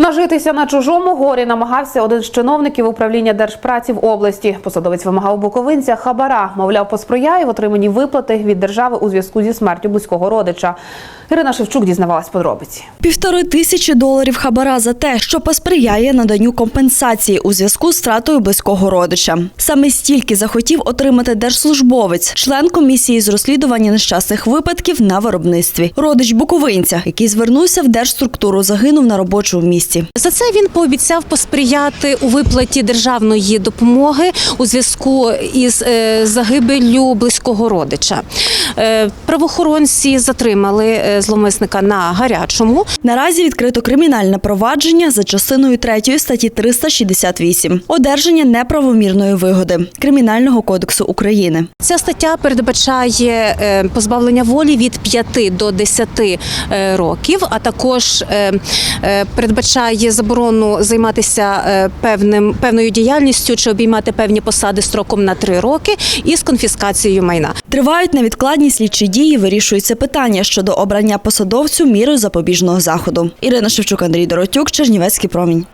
Нажитися на чужому горі намагався один з чиновників управління держпраці в області. Посадовець вимагав буковинця хабара, мовляв, посприяє в отриманні виплати від держави у зв'язку зі смертю близького родича. Ірина Шевчук дізнавалась подробиці. Півтори тисячі доларів хабара за те, що посприяє наданню компенсації у зв'язку з втратою близького родича. Саме стільки захотів отримати держслужбовець, член комісії з розслідування нещасних випадків на виробництві. Родич буковинця, який звернувся в держструктуру, загинув на робочому місці. За це він пообіцяв посприяти у виплаті державної допомоги у зв'язку із е, загибеллю близького родича. Е, Правоохоронці затримали е, зловмисника на гарячому. Наразі відкрито кримінальне провадження за частиною 3 статті 368 одержання неправомірної вигоди Кримінального кодексу України. Ця стаття передбачає позбавлення волі від 5 до 10 е, років, а також е, передбачає заборону займатися е, певним певною діяльністю чи обіймати певні посади строком на три роки із конфіскацією майна. Тривають невідкладні слідчі дії. Вирішується питання щодо обрання посадовцю мірою запобіжного заходу. Ірина Шевчук, Андрій Доротюк, Чернівецький промінь.